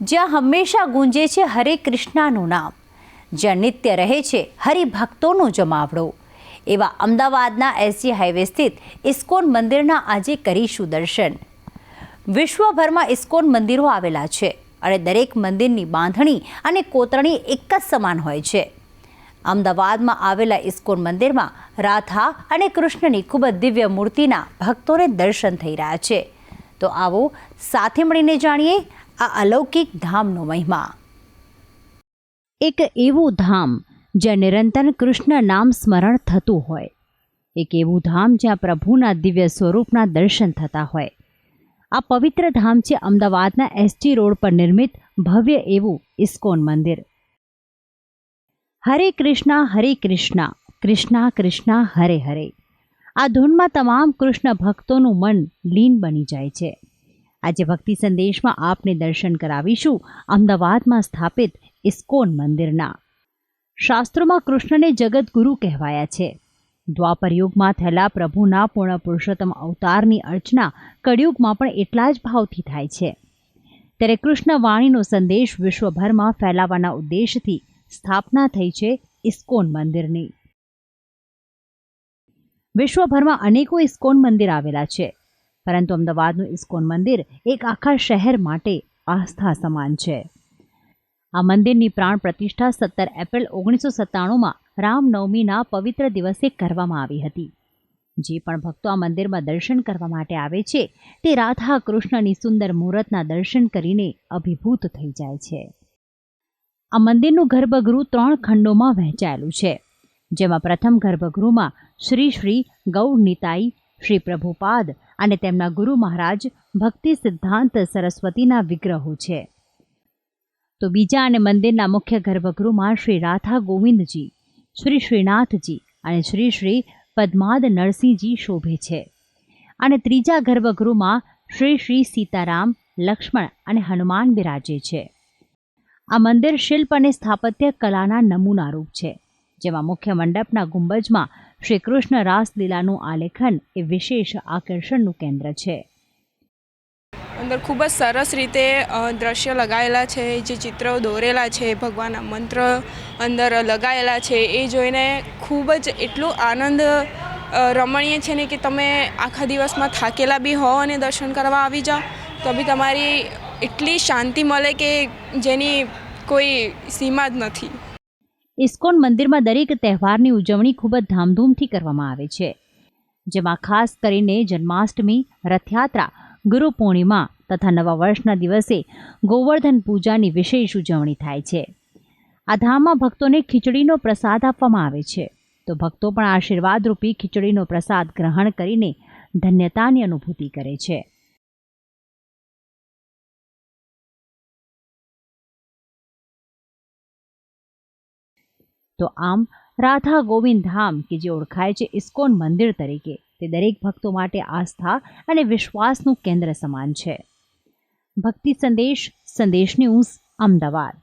જ્યાં હંમેશા ગુંજે છે હરે કૃષ્ણાનું નામ. જ્યાં નિત્ય રહે છે હરિભક્તોનો જમાવડો. એવા અમદાવાદના એસજી હાઈવે સ્થિત ઇસ્કોન મંદિરના આજે કરીશું દર્શન. વિશ્વભરમાં ઇસ્કોન મંદિરો આવેલા છે અને દરેક મંદિરની બાંધણી અને કોતરણી એક જ સમાન હોય છે. અમદાવાદમાં આવેલા ઇસ્કોન મંદિરમાં રાધા અને કૃષ્ણની ખૂબ જ દિવ્ય મૂર્તિના ભક્તોને દર્શન થઈ રહ્યા છે. તો આવો સાથે મળીને જાણીએ આ અલૌકિક ધામનો મહિમા. એક એવું ધામ જ્યાં નિરંતર કૃષ્ણ નામ સ્મરણ થતું હોય. એક એવું ધામ જ્યાં પ્રભુના દિવ્ય સ્વરૂપના દર્શન થતા હોય. આ પવિત્ર ધામ છે અમદાવાદના એસટી રોડ પર નિર્મિત ભવ્ય એવું ઇસ્કોન મંદિર. હરે કૃષ્ણા હરે કૃષ્ણા કૃષ્ણા કૃષ્ણા, હરે હરે. આ ધૂનમાં તમામ કૃષ્ણ ભક્તોનું મન લીન બની જાય છે. આજે ભક્તિ સંદેશમાં આપને દર્શન કરાવીશું. અમદાવાદમાં સ્થાપિત ઇસ્કોન મંદિરના. શાસ્ત્રોમાં કૃષ્ણને જગતગુરુ કહેવાયા છે. દ્વાપર યુગમાં થયેલા પ્રભુના પૂર્ણ પુરુષોત્તમ અવતારની અર્ચના કળિયુગમાં પણ એટલા જ ભાવથી થાય છે. ત્યારે કૃષ્ણ વાણીનો સંદેશ વિશ્વભરમાં ફેલાવવાના ઉદ્દેશથી સ્થાપના થઈ છે ઇસ્કોન મંદિરની. વિશ્વભરમાં અનેકો ઇસ્કોન મંદિર આવેલા છે. પરંતુ અમદાવાદનું ઇસ્કોન મંદિર એક આખા શહેર માટે આસ્થા સમાન છે. આ મંદિરની પ્રાણ પ્રતિષ્ઠા સત્તર એપ્રિલ ઓગણીસો સત્તાણુંમાં રામનવમીના પવિત્ર દિવસે કરવામાં આવી હતી. જે પણ ભક્તો આ મંદિરમાં દર્શન કરવા માટે આવે છે, તે રાધા કૃષ્ણની સુંદર મુહૂર્તના દર્શન કરીને અભિભૂત થઈ જાય છે. આ મંદિરનું ગર્ભગૃહ ત્રણ ખંડોમાં વહેંચાયેલું છે. જેમાં પ્રથમ ગર્ભગૃહમાં શ્રી શ્રી ગૌર નિતાઈ શ્રી પ્રભુપાદ અને તેમના ગુરુ મહારાજ ભક્તિ સિદ્ધાંત સરસ્વતીના વિગ્રહો છે. તો બીજા અને મંદિરના મુખ્ય ગર્ભગૃહમાં શ્રી રાધા ગોવિંદજી, શ્રી શ્રીનાથજી અને શ્રી શ્રી પદ્માદ નરસિંહજી શોભે છે. અને ત્રીજા ગર્ભગૃહમાં શ્રી શ્રી સીતારામ, લક્ષ્મણ અને હનુમાન બિરાજે છે. આ મંદિર શિલ્પ અને સ્થાપત્ય કલાના નમૂનારૂપ છે, જેમાં મુખ્ય મંડપના ગુંબજમાં શ્રી કૃષ્ણ રાસલીલાનું આલેખન એ વિશેષ આકર્ષણનું કેન્દ્ર છે. અંદર ખૂબ જ સરસ રીતે દ્રશ્ય લગાવેલા છે જે ચિત્રો દોરેલા છે, ભગવાનના મંત્ર અંદર લગાવેલા છે, એ જોઈને ખૂબ જ એટલું આનંદ રમણીય છે ને કે તમે આખા દિવસમાં થાકેલા બી હો અને દર્શન કરવા આવી જાઓ, તો બી તમારી એટલી શાંતિ મળે કે જેની કોઈ સીમા જ નથી. ઇસ્કોન મંદિરમાં દરેક તહેવારની ઉજવણી ખૂબ જ ધામધૂમથી કરવામાં આવે છે. જેમાં ખાસ કરીને જન્માષ્ટમી, રથયાત્રા, ગુરુ પૂર્ણિમા તથા નવા વર્ષના દિવસે ગોવર્ધન પૂજાની વિશેષ ઉજવણી થાય છે. આ ધામમાં ભક્તોને ખીચડીનો પ્રસાદ આપવામાં આવે છે. તો ભક્તો પણ આશીર્વાદરૂપી ખીચડીનો પ્રસાદ ગ્રહણ કરીને ધન્યતાની અનુભૂતિ કરે છે. તો આમ રાધા ગોવિંદ ધામ, કે જે ઓળખાય છે ઇસ્કોન મંદિર તરીકે, તે દરેક ભક્તો માટે આસ્થા અને વિશ્વાસનું કેન્દ્ર સમાન છે. ભક્તિ સંદેશ સંદેશ ન્યૂઝ અમદાવાદ.